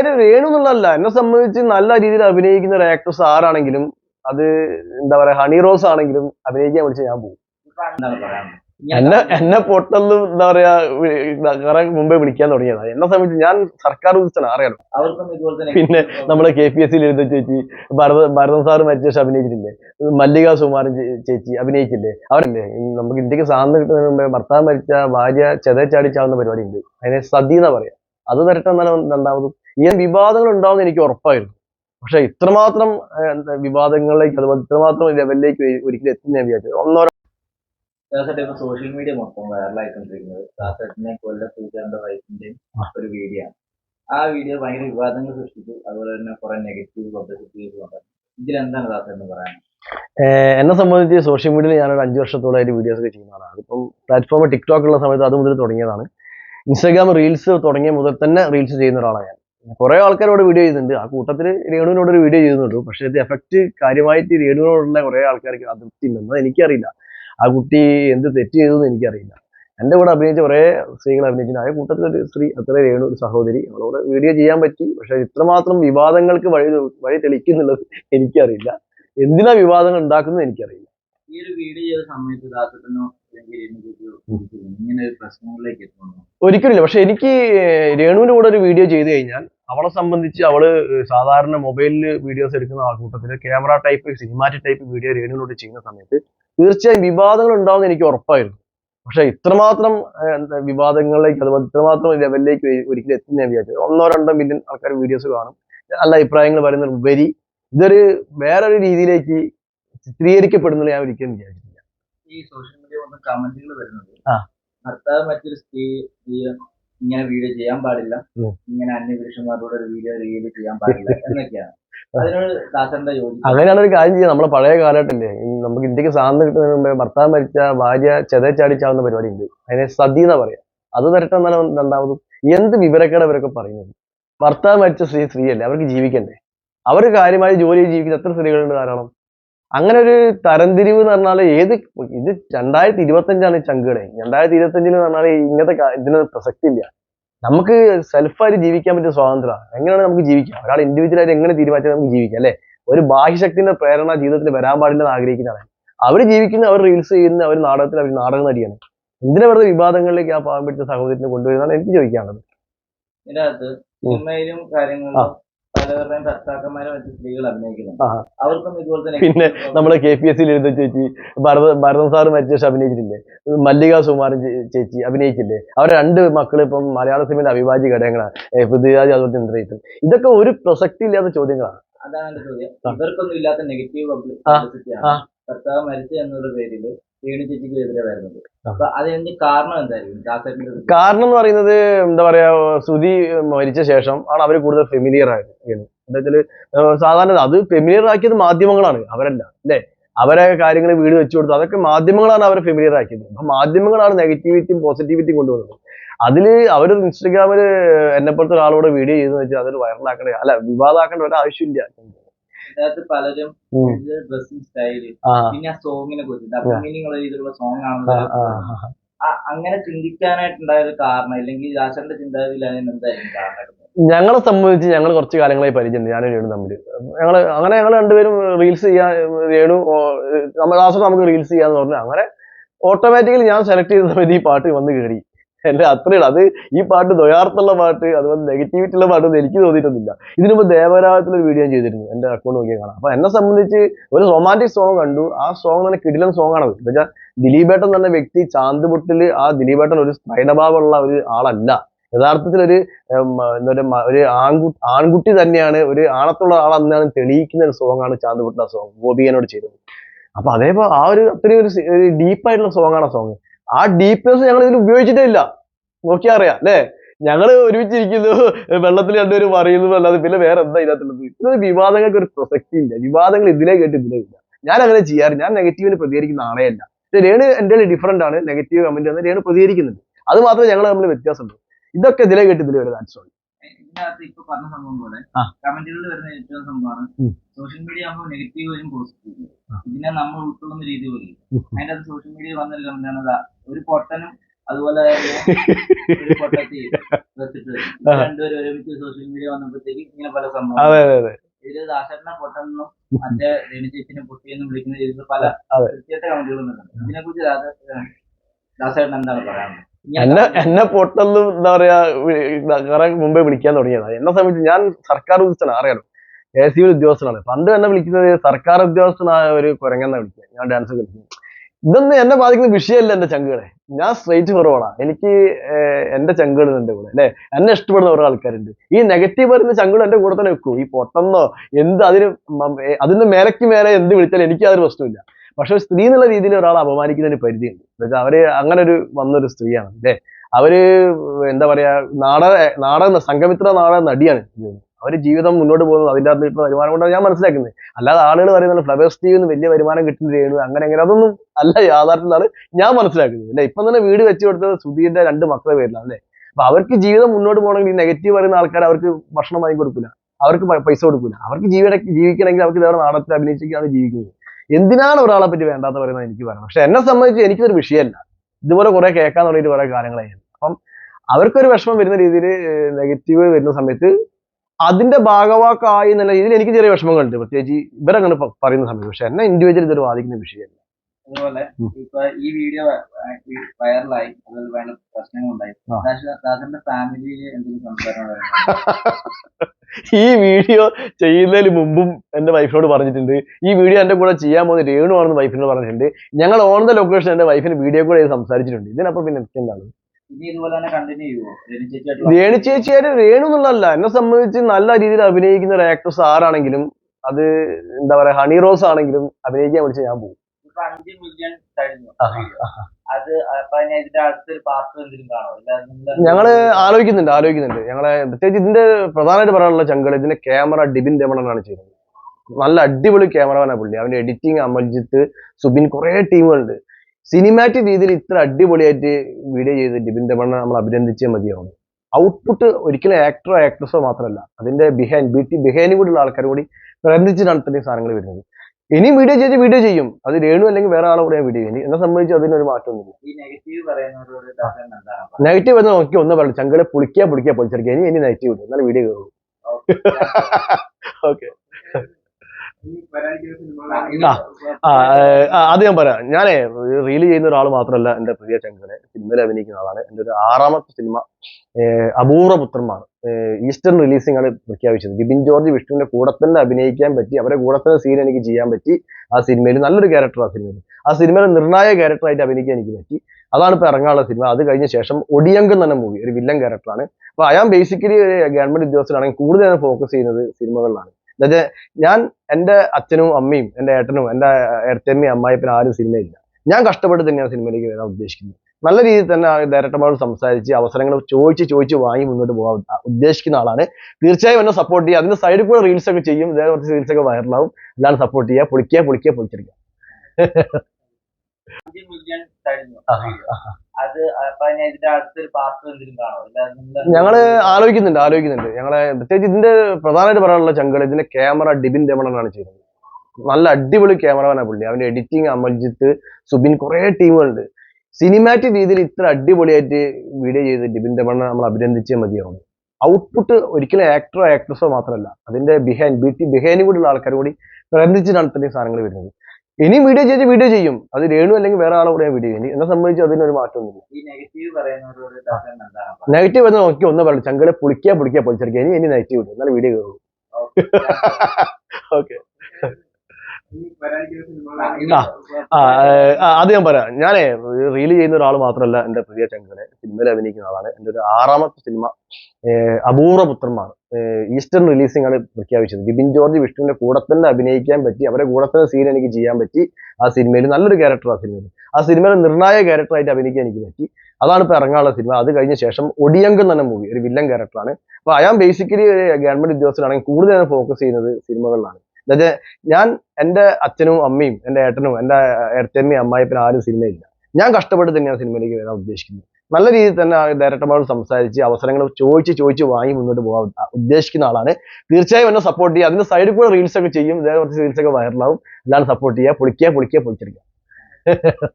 പേര് രേണു എന്നുള്ളതല്ല. എന്നെ സംബന്ധിച്ച് നല്ല രീതിയിൽ അഭിനയിക്കുന്ന ഒരു ആക്ട്രസ് ആരാണെങ്കിലും അത് എന്താ പറയാ ഹണി റോസ് ആണെങ്കിലും അഭിനയിക്കാൻ വിളിച്ച് ഞാൻ പോകും എന്നെ എന്നെ പൊട്ടൽ എന്താ പറയാ കുറെ മുമ്പേ വിളിക്കാൻ തുടങ്ങിയതാണ് എന്നെ സംബന്ധിച്ച് ഞാൻ സർക്കാർ ഉദ്യോഗസ്ഥനാണ് അറിയാലോ? പിന്നെ നമ്മളെ കെ പി എസ് സിയിൽ എഴുത ചേച്ചി ഭരത ഭരതൻ സാർ മരിച്ച ശേഷം അഭിനയിച്ചിട്ടില്ലേ? മല്ലിക സുമാരൻ ചേച്ചി അഭിനയിച്ചില്ലേ? അവരല്ലേ? നമുക്ക് ഇന്ത്യയ്ക്ക് സ്വാതന്ത്ര്യം കിട്ടുന്നതിന് മുമ്പേ ഭർത്താവ് മരിച്ച ഭാര്യ ചെതച്ചാടിച്ചാവുന്ന പരിപാടി ഉണ്ട് അതിനെ സതി എന്നാ പറയാ. അത് വരട്ടെ എന്നാലും രണ്ടാമതും. ഈ വിവാദങ്ങൾ ഉണ്ടാവുമെന്ന് എനിക്ക് ഉറപ്പായിരുന്നു. പക്ഷെ ഇത്രമാത്രം വിവാദങ്ങളിലേക്ക് അതുപോലെ ഇത്രമാത്രം ലെവലിലേക്ക് ഒരിക്കലും എത്തി ഞാൻ വിചാരിച്ചത് ഒന്നോ സോഷ്യൽ മീഡിയ മൊത്തം വൈറലായിക്കൊണ്ടിരിക്കുന്നത് ദാസേട്ടനെ കൊല്ല സൂചാറിന്റെ വൈഫിന്റെയും ഒരു വീഡിയോ ആണ്. ആ വീഡിയോ ഭയങ്കര വിവാദങ്ങൾ സൃഷ്ടിച്ചു. അതുപോലെ തന്നെ കുറെ നെഗറ്റീവ് പബ്ലിസിറ്റി ഇതിലെന്താണ് ദാസേട്ടൻ പറയാൻ? എന്നെ സംബന്ധിച്ച് സോഷ്യൽ മീഡിയയിൽ ഞാൻ ഒരു അഞ്ച് വർഷത്തോളമായിട്ട് വീഡിയോസ് ഒക്കെ ചെയ്യുന്നതാണ് അതിപ്പം പ്ലാറ്റ്ഫോം ടിക്ടോക്ക് ഉള്ള സമയത്ത് അത് മുതൽ തുടങ്ങിയതാണ്. ഇൻസ്റ്റാഗ്രാം റീൽസ് തുടങ്ങിയ മുതൽ തന്നെ റീൽസ് ചെയ്യുന്ന ഒരാളാണ് ഞാൻ. കുറെ ആൾക്കാരോട് വീഡിയോ ചെയ്യുന്നുണ്ട് ആ കൂട്ടത്തിൽ രേണുവിനോട് ഒരു വീഡിയോ ചെയ്യുന്നുണ്ട് പക്ഷെ ഇത് എഫക്റ്റ് കാര്യമായിട്ട് രേണുവിനോടുള്ള കുറെ ആൾക്കാർക്ക് അതൃപ്തി ഉണ്ടെന്ന് എനിക്കറിയില്ല. ആ കുട്ടി എന്ത് തെറ്റ് ചെയ്തു എന്ന് എനിക്കറിയില്ല. എന്റെ കൂടെ അഭിനയിച്ച കുറേ സ്ത്രീകൾ അഭിനയിച്ചിട്ടുണ്ട്. ആ കൂട്ടത്തിൽ ഒരു സ്ത്രീ അത്ര രേണു ഒരു സഹോദരി അവളോട് വീഡിയോ ചെയ്യാൻ പറ്റി. പക്ഷെ ഇത്രമാത്രം വിവാദങ്ങൾക്ക് വഴി വഴി തെളിക്കുന്നുള്ളത് എനിക്കറിയില്ല. എന്തിനാ വിവാദങ്ങൾ ഉണ്ടാക്കുന്നത് എനിക്കറിയില്ല. ഈ ഒരു വീഡിയോ ചെയ്ത സമയത്ത് ഒരിക്കലില്ല പക്ഷെ എനിക്ക് രേണുവിന്റെ കൂടെ ഒരു വീഡിയോ ചെയ്തു കഴിഞ്ഞാൽ അവളെ സംബന്ധിച്ച് അവൾ സാധാരണ മൊബൈലിൽ വീഡിയോസ് എടുക്കുന്ന ആൾക്കൂട്ടത്തിൽ camera type cinematic type video രേണുവിനോട് ചെയ്യുന്ന സമയത്ത് തീർച്ചയായും വിവാദങ്ങൾ ഉണ്ടാവുമെന്ന് എനിക്ക് ഉറപ്പായിരുന്നു. പക്ഷെ ഇത്രമാത്രം വിവാദങ്ങളിലേക്ക് അതുപോലെ ഇത്രമാത്രം ലെവലിലേക്ക് ഒരിക്കലും എത്തി ഞാൻ വിചാരിച്ചു. ഒന്നോ രണ്ടോ മില്യൺ ആൾക്കാർ വീഡിയോസ് കാണും. നല്ല അഭിപ്രായങ്ങൾ വരുന്ന ഉപരി ഇതൊരു വേറൊരു രീതിയിലേക്ക് ചിത്രീകരിക്കപ്പെടുന്നത് ഞാൻ ഒരിക്കലും വിചാരിച്ചിട്ടില്ല. ഈ സോഷ്യൽ മൊത്തം കമന്റുകൾ വരുന്നത്. ഭർത്താവ് മറ്റൊരു സ്ത്രീ ഇങ്ങനെ വീഡിയോ ചെയ്യാൻ പാടില്ല. ഇങ്ങനെ ഇങ്ങനെ അന്യപുരുഷന്മാരോട് ഒരു വീഡിയോ റീൽ ചെയ്യാൻ പാടില്ല എന്നൊക്കെയാണ്. അങ്ങനെയാണ് ഒരു കാര്യം ചെയ്യുക നമ്മുടെ പഴയ കാലഘട്ടമില്ലേ നമുക്ക് ഇന്ത്യയ്ക്ക് സ്വാതന്ത്ര്യം കിട്ടുന്നതിന് മുമ്പേ ഭർത്താവ് മരിച്ച ഭാര്യ ചെതച്ചാടിച്ചാവുന്ന പരിപാടി ഉണ്ട് അതിനെ സതി എന്നാ പറയാ. അത് വരട്ടെ എന്നാലും രണ്ടാമതും. എന്ത് വിവരക്കേട് അവരൊക്കെ പറയുന്നത്? ഭർത്താവ് മരിച്ച സ്ത്രീ സ്ത്രീയല്ലേ? അവർക്ക് ജീവിക്കണ്ടേ? അവർ കാര്യമായി ജോലി ജീവിക്കുന്ന എത്ര സ്ത്രീകളുണ്ട് ധാരാളം? അങ്ങനെ ഒരു തരംതിരിവ് എന്ന് പറഞ്ഞാൽ ഏത് ഇത് രണ്ടായിരത്തി ഇരുപത്തഞ്ചാണ് ഈ ചങ്കുകളെ. രണ്ടായിരത്തി ഇരുപത്തഞ്ചിന് പറഞ്ഞാൽ ഇങ്ങനത്തെ ഇതിന് പ്രസക്തി ഇല്ല നമുക്ക് സെൽഫായിട്ട് ജീവിക്കാൻ പറ്റിയ സ്വാതന്ത്ര്യമാണ്. എങ്ങനെയാണ് നമുക്ക് ജീവിക്കാം? ഒരാൾ ഇൻഡിവിജ്വലായിട്ട് എങ്ങനെ തീരുമാനിച്ചാൽ നമുക്ക് ജീവിക്കാം അല്ലെ? ഒരു ബാഹ്യശക്തിന്റെ പ്രേരണ ജീവിതത്തിൽ വരാൻ പാടില്ലെന്ന് ആഗ്രഹിക്കുന്നതാണ്. അവർ ജീവിക്കുന്ന അവർ റീൽസ് ചെയ്യുന്ന അവർ നാടകത്തിൽ അവർ നാടകം നടിയാണ്. എന്തിനാ വെറുതെ വിവാദങ്ങളിലേക്ക് ആ പാവം പിടിച്ച സഹോദരത്തിന് കൊണ്ടുവരുന്നതാണ് എനിക്ക് ചോദിക്കാനുള്ളത്. പലവരുടെയും ഭർത്താക്കന്മാരെ വെച്ച് സ്ത്രീകൾ അഭിനയിക്കുന്നുണ്ട്. ആ. അവർക്കും ഇതുപോലെ തന്നെ പിന്നെ നമ്മളെ കെ പി എസ് സിയിൽ എഴുതുന്ന ചേച്ചി ഭരത ഭരതൻ സാറ് മരിച്ച ശേഷം അഭിനയിച്ചിട്ടില്ലേ? മല്ലിക സുമാരൻ ചേച്ചി അഭിനയിച്ചില്ലേ? അവരെ രണ്ട് മക്കൾ ഇപ്പം മലയാള സിനിമയുടെ അവിഭാജ്യ ഘടകങ്ങളാണ്. പൃഥ്വിരാജ് അതുപോലെ ഇന്ദ്രജിത്തും ഇതൊക്കെ ഒരു പ്രസക്തി ഇല്ലാത്ത ചോദ്യങ്ങളാണ് അതാണ് എന്റെ ചോദ്യം. ഇവർക്കൊന്നും ഇല്ലാത്ത നെഗറ്റീവ്. പബ്ലിസിറ്റിയാണ്. ഭർത്താവ് മരിച്ചു എന്നുള്ള പേരിൽ കാരണം എന്ന് പറയുന്നത് എന്താ പറയാ ശ്രുതി മരിച്ച ശേഷം ആണ് അവർ കൂടുതൽ ഫെമിലിയർ ആയത്. എന്താ വെച്ചാൽ സാധാരണ അത് ഫെമിലിയർ ആക്കിയത് മാധ്യമങ്ങളാണ് അവരല്ല അല്ലെ? അവരെ കാര്യങ്ങൾ വീട് വെച്ചു കൊടുത്തു അതൊക്കെ മാധ്യമങ്ങളാണ് അവരെ ഫെമിലിയർ ആക്കിയത്. അപ്പൊ മാധ്യമങ്ങളാണ് നെഗറ്റിവിറ്റിയും പോസിറ്റിവിറ്റിയും കൊണ്ടുവന്നത്. അതിൽ അവർ ഇൻസ്റ്റഗ്രാമിൽ എന്നെ പോലത്തെ ഒരാളോട് വീഡിയോ ചെയ്തെന്ന് വെച്ചാൽ അതൊരു വൈറലാക്കേണ്ട അല്ല വിവാദമാക്കേണ്ട ഒരു ആവശ്യമില്ല ഇതിനകത്ത് പലരും. ഡ്രസ്സിംഗ് സ്റ്റൈൽ പിന്നെ ആ സോങ്ങിനെ കുറിച്ച് ഡബിൾ മീനിങ് രീതിയിലുള്ള സോങ് ആണല്ലോ അങ്ങനെ ചിന്തിക്കാനായിട്ടുണ്ടായ ഒരു കാരണം അല്ലെങ്കിൽ ആശാന്റെ ചിന്താഗതിയിൽ അതിന് എന്തായാലും കാരണം ഞങ്ങളെ സംബന്ധിച്ച് ഞങ്ങൾ കുറച്ച് കാലങ്ങളായി പരിചയമുണ്ട്. ഞാനും രേണു തമ്മിൽ ഞങ്ങൾ അങ്ങനെ ഞങ്ങൾ രണ്ടുപേരും റീൽസ് ചെയ്യാൻ രേണു നമ്മൾ ദാസം നമുക്ക് റീൽസ് ചെയ്യാന്ന് പറഞ്ഞു അങ്ങനെ ഓട്ടോമാറ്റിക്കലി ഞാൻ സെലക്ട് ചെയ്ത സമയത്ത് ഈ പാട്ട് വന്ന് കയറി എന്റെ അത്രയുള്ളൂ. അത് ഈ പാട്ട് ദ്വയാർത്ഥമുള്ള പാട്ട് അതുപോലെ നെഗറ്റിവിറ്റി ഉള്ള പാട്ടൊന്നും എനിക്ക് തോന്നിയിട്ടൊന്നുമില്ല. ഇതിനു മുമ്പ് ദേവരാഗത്തിൽ ഒരു വീഡിയോ ചെയ്തിരുന്നു എന്റെ അക്കൗണ്ട് നോക്കിയാൽ കാണാം. അപ്പൊ എന്നെ സംബന്ധിച്ച് ഒരു റൊമാന്റിക് സോങ് കണ്ടു. ആ സോങ് തന്നെ കിടിലൻ സോങ് ആണ് എന്ന് വെച്ചാൽ ദിലീപേട്ടൻ എന്ന വ്യക്തി ചാന്ത് പൊട്ടിൽ ആ ദിലീപേട്ടൻ ഒരു സ്ത്രൈണഭാവമുള്ള ഒരു ആളല്ല. യഥാർത്ഥത്തിൽ ഒരു എന്താ പറയുക, ഒരു ആൺകുട്ടി ആൺകുട്ടി തന്നെയാണ് ഒരു ആണത്തുള്ള ആളെന്നാണ് തെളിയിക്കുന്ന ഒരു സോങ് ആണ് ചാന്ത് ചാന്തുപുട്ട സോങ് ഗോപികനോട് ചെയ്തത്. അപ്പൊ അതേപോലെ ആ ഒരു അത്രയും ഒരു ഡീപ്പായിട്ടുള്ള സോങ് ആണ് ആ സോങ് ആ ഡീപ്നെസ് ഞങ്ങൾ ഇതിൽ ഉപയോഗിച്ചിട്ടേ ഇല്ല നോക്കിയാ അറിയാം അല്ലേ? ഞങ്ങൾ ഒരുമിച്ചിരിക്കുന്നു വെള്ളത്തിൽ രണ്ടുപേരും പറയുന്നു അല്ലാതെ പിന്നെ വേറെ എന്താ ഇതിനകത്തുള്ളത് ഇതിനൊരു വിവാദങ്ങൾക്ക് ഒരു പ്രസക്തി ഇല്ല. വിവാദങ്ങൾ ഇതിലേ കേട്ട് ഇതിലേ ഇല്ല ഞാൻ അങ്ങനെ ചെയ്യാറ് ഞാൻ നെഗറ്റീവിന് പ്രതികരിക്കുന്ന ആളേ അല്ല. രേണു എന്റെ ഡിഫറെന്റ് ആണ് നെഗറ്റീവ് കമന്റ് ആണ് രേണു പ്രതികരിക്കുന്നുണ്ട്. അത് മാത്രമേ ഞങ്ങൾ തമ്മിൽ വ്യത്യാസമുണ്ട് ഇതൊക്കെ ഇതിലേ കേട്ട് ഇതിലേ വരും ദാറ്റ്സ് ഓൾ ഇതിനകത്ത് ഇപ്പൊ പറഞ്ഞ സംഭവം പോലെ. കമന്റുകളിൽ വരുന്ന ഏറ്റവും സംഭവമാണ് സോഷ്യൽ മീഡിയ ആകുമ്പോൾ നെഗറ്റീവ് വരും പോസിറ്റീവ് ഇതിനെ നമ്മൾ ഉൾക്കൊള്ളുന്ന രീതി പോലെ. അതിന്റെ അത് സോഷ്യൽ മീഡിയ വന്നൊരു കമന്റാണ് ഒരു പൊട്ടനും അതുപോലെ തന്നെ ഒരു പൊട്ടത്തി വെച്ചിട്ട് രണ്ടുപേരും ഒരുമിച്ച് സോഷ്യൽ മീഡിയ വന്നപ്പോഴത്തേക്ക് ഇങ്ങനെ പല സംഭവം അതെ അതെ ഇതിൽ ദാസേട്ടനെ പൊട്ടനെന്നും മറ്റേ രണിചേച്ചിനെ പൊട്ടിയെന്നും വിളിക്കുന്ന രീതിയിൽ പല. കൃത്യത്തെ കമന്റുകളും വരുന്നുണ്ട് ഇതിനെ കുറിച്ച് ദാസേട്ടൻ എന്താണ് പറയാനുള്ളത്? എന്നെ എന്നെ പൊട്ടലും എന്താ പറയാ കുറെ മുമ്പേ വിളിക്കാൻ തുടങ്ങിയതാണ്. എന്നെ സംബന്ധിച്ച് ഞാൻ സർക്കാർ ഉദ്യോഗസ്ഥനാണ് അറിയാലോ? എ സി ഉദ്യോഗസ്ഥനാണ്. പണ്ട് എന്നെ വിളിക്കുന്നത് സർക്കാർ ഉദ്യോഗസ്ഥനായ ഒരു കുരങ്ങെന്ന വിളിക്കുക ഞാൻ ഡാൻസ് കളിക്കുന്നത് ഇതൊന്നും എന്നെ ബാധിക്കുന്ന വിഷയമല്ല എന്റെ ചങ്കുകളെ. ഞാൻ സ്ട്രേറ്റ് കുറവാണ്. എനിക്ക് എന്റെ ചങ്കുകൾ എന്റെ കൂടെ അല്ലെ? എന്നെ ഇഷ്ടപ്പെടുന്ന ഓരോ ആൾക്കാരുണ്ട്. ഈ നെഗറ്റീവ് വരുന്ന ചങ്കുകൾ എന്റെ കൂടെ തന്നെ വെക്കൂ. ഈ പൊട്ടെന്നോ എന്ത് അതിന് അതിന്റെ മേലക്ക് മേലെ എന്ത് വിളിച്ചാലും എനിക്ക് അതൊരു പ്രശ്നമില്ല പക്ഷെ സ്ത്രീ എന്നുള്ള രീതിയിൽ ഒരാളെ അപമാനിക്കുന്നതിന് പരിധിയുണ്ട്. എന്നുവെച്ചാൽ അവർ അങ്ങനെ ഒരു വന്നൊരു സ്ത്രീയാണ് അല്ലേ? അവർ എന്താ പറയാ നാടക നാടക സംഘമിത്ര നാടക നടിയാണ് ഇത്. അവർ ജീവിതം മുന്നോട്ട് പോകുന്നത് അതിന്റെ അകത്ത് കിട്ടുന്ന വരുമാനം കൊണ്ടാണ് ഞാൻ മനസ്സിലാക്കുന്നത്. അല്ലാതെ ആളുകൾ പറയുന്നത് ഫ്ലവേഴ്സ് ടി വലിയ വരുമാനം കിട്ടുന്നത് അങ്ങനെ അങ്ങനെ അതൊന്നും അല്ല യാഥാർത്ഥ്യമാണ് ഞാൻ മനസ്സിലാക്കുന്നത്. അല്ലെ ഇപ്പം തന്നെ വീട് വെച്ച് കൊടുത്തത് സുധീന്റെ രണ്ട് മക്കളെ പേരിലാണ് അല്ലെ? അപ്പൊ അവർക്ക് ജീവിതം മുന്നോട്ട് പോകണമെങ്കിൽ നെഗറ്റീവ് പറയുന്ന ആൾക്കാർ അവർക്ക് ഭക്ഷണം വാങ്ങി കൊടുക്കില്ല അവർക്ക് പൈസ കൊടുക്കില്ല അവർക്ക് ജീവിത ജീവിക്കണമെങ്കിൽ അവർക്ക് വേറെ നാടകത്തിൽ അഭിനയിച്ചിട്ടാണ് ജീവിക്കുന്നത്. എന്തിനാണ് ഒരാളെ പറ്റി വേണ്ടാത്ത പറയുന്നത് എനിക്ക് പറയാം. പക്ഷെ എന്നെ സംബന്ധിച്ച് എനിക്കൊരു വിഷയമല്ല. ഇതുപോലെ കുറെ കേൾക്കാൻ തുടങ്ങിയിട്ട് കുറെ കാര്യങ്ങളായിരുന്നു അപ്പം അവർക്കൊരു വിഷമം വരുന്ന രീതിയിൽ നെഗറ്റീവ് വരുന്ന സമയത്ത് അതിന്റെ ഭാഗവാക്കായി എന്നുള്ള രീതിയിൽ എനിക്ക് ചെറിയ വിഷമങ്ങളുണ്ട് പ്രത്യേകിച്ച് ഇവരങ്ങനെ അങ്ങനെ പറയുന്ന സമയത്ത്. പക്ഷെ എന്നെ ഇൻഡിവിജ്വൽ ഇതൊരു ബാധിക്കുന്ന വിഷയമല്ല. അതുപോലെ. ഇപ്പൊ ഈ വീഡിയോ വൈറലായി അതുപോലെ വേണ്ട പ്രശ്നങ്ങളുണ്ടായി. ദാസന്റെ ഫാമിലി എന്തെങ്കിലും സംസാരം ഈ വീഡിയോ ചെയ്യുന്നതിന് മുമ്പും എന്റെ വൈഫിനോട് പറഞ്ഞിട്ടുണ്ട്. ഈ വീഡിയോ എന്റെ കൂടെ ചെയ്യാൻ പോകുന്ന രേണു ആണെന്ന് വൈഫിനോട് പറഞ്ഞിട്ടുണ്ട്. ഞങ്ങൾ ഓൺ ദ ലൊക്കേഷൻ എന്റെ വൈഫിന് വീഡിയോ കൂടെ ചെയ്ത് സംസാരിച്ചിട്ടുണ്ട്. ഇതിനപ്പം പിന്നെ എന്താണ് രേണു ചേച്ചിയായിട്ട് രേണു എന്നുള്ളതല്ല. എന്നെ സംബന്ധിച്ച് നല്ല രീതിയിൽ അഭിനയിക്കുന്ന ഒരു ആക്ട്രസ് ആരാണെങ്കിലും അത് എന്താ പറയാ ഹണി റോസ് ആണെങ്കിലും അഭിനയിക്കാൻ വിളിച്ച് ഞാൻ പോകും അഞ്ച് മില്യൺ കഴിഞ്ഞു. അത് ഇതിന്റെ അടുത്തൊരു പാർട്ട് എന്തെങ്കിലും ഞങ്ങൾ ആലോചിക്കുന്നുണ്ട് ആലോചിക്കുന്നുണ്ട്. ഞങ്ങളെ പ്രത്യേകിച്ച് ഇതിന്റെ പ്രധാനമായിട്ട് പറയാനുള്ള ചങ്കൾ ഇതിന്റെ ക്യാമറ ഡിബിൻ രമണനാണ് ചെയ്യുന്നത് നല്ല അടിപൊളി ക്യാമറമാനാണ് പുള്ളി. അവന്റെ എഡിറ്റിംഗ് അമൽജിത്ത് സുബിൻ കുറെ ടീമുകളുണ്ട് സിനിമാറ്റിക് രീതിയിൽ ഇത്ര അടിപൊളിയായിട്ട് വീഡിയോ ചെയ്ത് ഡിബിൻ രമണനെ നമ്മൾ അഭിനന്ദിച്ചേ മതിയാവും. ഔട്ട്പുട്ട് ഒരിക്കലും ആക്ടറോ ആക്ട്രസോ മാത്രമല്ല അതിന്റെ ബിഹൈൻ ബിറ്റി ബിഹൈനും ബിഹൈൻഡ് ഉള്ള ആൾക്കാർ കൂടി പ്രബന്ധിച്ചിട്ടാണ് ഇത്രയും സാധനങ്ങൾ വരുന്നത്. ഇനിയും വീഡിയോ ചെയ്ത് വീഡിയോ ചെയ്യും. അത് രേണു അല്ലെങ്കിൽ വേറെ ആളെ കൂടെ വീഡിയോ ചെയ്യും. എന്നെ സംബന്ധിച്ച് അതിനൊരു മാറ്റമൊന്നുമില്ല ഈ നെഗറ്റീവ് എന്ന് നോക്കി ഒന്നും പറഞ്ഞു. ചങ്കളെ പുളിക്കുക പുളിക്കുക പൊളിച്ചെടുക്കുക. ഇനി ഇനി നെഗറ്റീവ് ഉണ്ട് എന്നാലും വീഡിയോ കയറുള്ളൂ ഓക്കെ അത് ഞാൻ പറയാം. ഞാനേ റീൽ ചെയ്യുന്ന ഒരാൾ മാത്രമല്ല എന്റെ പ്രിയ ചങ്കനെ സിനിമയിൽ അഭിനയിക്കുന്ന ആളാണ്. എന്റെ ഒരു ആറാമത്തെ സിനിമ അപൂർവ പുത്രന്മാർ. ഈസ്റ്റേൺ റിലീസിംഗ് ആണ് പ്രഖ്യാപിച്ചത്. ബിബിൻ ജോർജ് വിഷ്ണുവിന്റെ കൂടെ തന്നെ അഭിനയിക്കാൻ പറ്റി അവരെ കൂടെ തന്നെ സീൻ എനിക്ക് ചെയ്യാൻ പറ്റി ആ സിനിമയിൽ. നല്ലൊരു ക്യാരക്ടർ ആ സിനിമയിൽ. ആ സിനിമയിൽ നിർണായക ക്യാരക്ടറായിട്ട് അഭിനയിക്കാൻ എനിക്ക് പറ്റി. അതാണ് ഇപ്പൊ ഇറങ്ങാനുള്ള സിനിമ. അത് കഴിഞ്ഞ ശേഷം ഒടിയങ്കം തന്നെ മൂവി ഒരു വില്ലൻ ക്യാരക്ടറാണ് അപ്പൊ അയാൾ ബേസിക്കലി ഒരു ഗവൺമെന്റ് ഉദ്യോഗസ്ഥനാണെങ്കിൽ കൂടുതൽ ഫോക്കസ് ചെയ്യുന്നത് സിനിമകളിലാണ്. അതായത് ഞാൻ എന്റെ അച്ഛനും അമ്മയും എന്റെ ഏട്ടനും എന്റെ ഏട്ടമ്മയും അമ്മായിപ്പനും ആരും സിനിമയില്ല. ഞാൻ കഷ്ടപ്പെട്ട് തന്നെയാണ് സിനിമയിലേക്ക് വരാൻ ഉദ്ദേശിക്കുന്നത്. നല്ല രീതിയിൽ തന്നെ ഡയറക്ടർമാരോട് സംസാരിച്ച് അവസരങ്ങൾ ചോദിച്ച് ചോദിച്ച് വാങ്ങി മുന്നോട്ട് പോകാൻ ഉദ്ദ- ഉദ്ദേശിക്കുന്ന ആളാണ്. തീർച്ചയായും എന്നെ സപ്പോർട്ട് ചെയ്യുക. അതിന്റെ സൈഡിൽ കൂടെ റീൽസ് ഒക്കെ ചെയ്യും. ഇതേ കുറച്ച് റീൽസ് ഒക്കെ വൈറലാവും അല്ലാണ്ട് സപ്പോർട്ട് ചെയ്യുക. പൊളിക്കുക പൊളിക്കുക പൊളിച്ചെടുക്കുക. അത് അടുത്തൊരു പാർട്ട് കാണോ? ഞങ്ങൾ ആലോചിക്കുന്നുണ്ട് ആലോചിക്കുന്നുണ്ട്. ഞങ്ങളെ പ്രത്യേകിച്ച് ഇതിന്റെ പ്രധാനമായിട്ട് പറയാനുള്ള ചങ്കൾ ഇതിന്റെ ക്യാമറ ഡിബിൻ രമണനാണ് ചെയ്തത്. നല്ല അടിപൊളി ക്യാമറമാനാണ് പുള്ളി. അവന്റെ എഡിറ്റിംഗ് അമൽജിത്ത് സുബിൻ കുറെ ടീമുകളുണ്ട്. സിനിമാറ്റിക് രീതിയിൽ ഇത്ര അടിപൊളിയായിട്ട് വീഡിയോ ചെയ്ത് ഡിബിൻ രമണനെ നമ്മൾ അഭിനന്ദിച്ചേ മതിയാവും. ഔട്ട്പുട്ട് ഒരിക്കലും ആക്ടറോ ആക്ട്രസോ മാത്രമല്ല അതിന്റെ ബിഹൈൻ ബി ടി ബിഹൈൻഡ് കൂടിയുള്ള ആൾക്കാരും കൂടി പ്രബന്ധിച്ചിട്ടാണ് ഇത്രയും സാധനങ്ങൾ വരുന്നത്. ഇനിയും വീഡിയോ ചെയ്ത് വീഡിയോ ചെയ്യും. അത് രേണു അല്ലെങ്കിൽ വേറെ ആളെ കൂടെ വീഡിയോ ചെയ്യും. എന്നെ സംബന്ധിച്ച് അതിനൊരു മാറ്റമൊന്നുമില്ല. നെഗറ്റീവ് എന്ന് നോക്കി ഒന്ന് പറഞ്ഞു ചങ്കളെ പുളിക്കുക പുളിക്കുക പൊളിച്ചെടുക്കുക. ഇനി ഇനി നെഗറ്റീവ് എന്നാലും വീഡിയോ കയറുള്ളൂ ഓക്കെ. അത് ഞാൻ പറയാം. ഞാനേ റീൽ ചെയ്യുന്ന ഒരാൾ മാത്രമല്ല എന്റെ പ്രിയ ചങ്കനെ സിനിമയിൽ അഭിനയിക്കുന്ന ആളാണ്. എന്റെ ഒരു ആറാമത്തെ സിനിമ അപൂർവ പുത്രന്മാർ. ഈസ്റ്റേൺ റിലീസിംഗ് ആണ് പ്രഖ്യാപിച്ചത്. ബിബിൻ ജോർജ് വിഷ്ണുവിന്റെ കൂടെ തന്നെ അഭിനയിക്കാൻ പറ്റി അവരെ കൂടെ തന്നെ സീൻ എനിക്ക് ചെയ്യാൻ പറ്റി ആ സിനിമയിൽ. നല്ലൊരു ക്യാരക്ടർ ആ സിനിമയിൽ. ആ സിനിമയിൽ നിർണായക ക്യാരക്ടറായിട്ട് അഭിനയിക്കാൻ എനിക്ക് പറ്റി. അതാണ് ഇപ്പൊ ഇറങ്ങാനുള്ള സിനിമ. അത് കഴിഞ്ഞ ശേഷം ഒടിയങ്കം തന്നെ മൂവി ഒരു വില്ലൻ ക്യാരക്ടറാണ് അപ്പൊ അയാൾ ബേസിക്കലി ഗവൺമെന്റ് ഉദ്യോഗസ്ഥരാണെങ്കിൽ കൂടുതൽ ഫോക്കസ് ചെയ്യുന്നത് സിനിമകളിലാണ്. അതായത് ഞാൻ എന്റെ അച്ഛനും അമ്മയും എന്റെ ഏട്ടനും എന്റെ ഏട്ടമ്മയും അമ്മായിപ്പനും ആരും സിനിമയില്ല ഞാൻ കഷ്ടപ്പെട്ട് തന്നെയാണ് സിനിമയിലേക്ക് വരാൻ ഉദ്ദേശിക്കുന്നത്. നല്ല രീതിയിൽ തന്നെ ഡയറക്ടർമാരോട് സംസാരിച്ച് അവസരങ്ങൾ ചോദിച്ച് ചോദിച്ച് വാങ്ങി മുന്നോട്ട് പോകാൻ ഉദ്ദ- ഉദ്ദേശിക്കുന്ന ആളാണ്. തീർച്ചയായും എന്നെ സപ്പോർട്ട് ചെയ്യുക. അതിന്റെ സൈഡിൽ കൂടെ റീൽസ് ഒക്കെ ചെയ്യും. ഇതേ കുറച്ച് റീൽസ് ഒക്കെ വൈറലാവും അല്ലാണ്ട് സപ്പോർട്ട് ചെയ്യുക. പൊളിക്കുക പൊളിക്കുക പൊളിച്ചെടുക്കുക.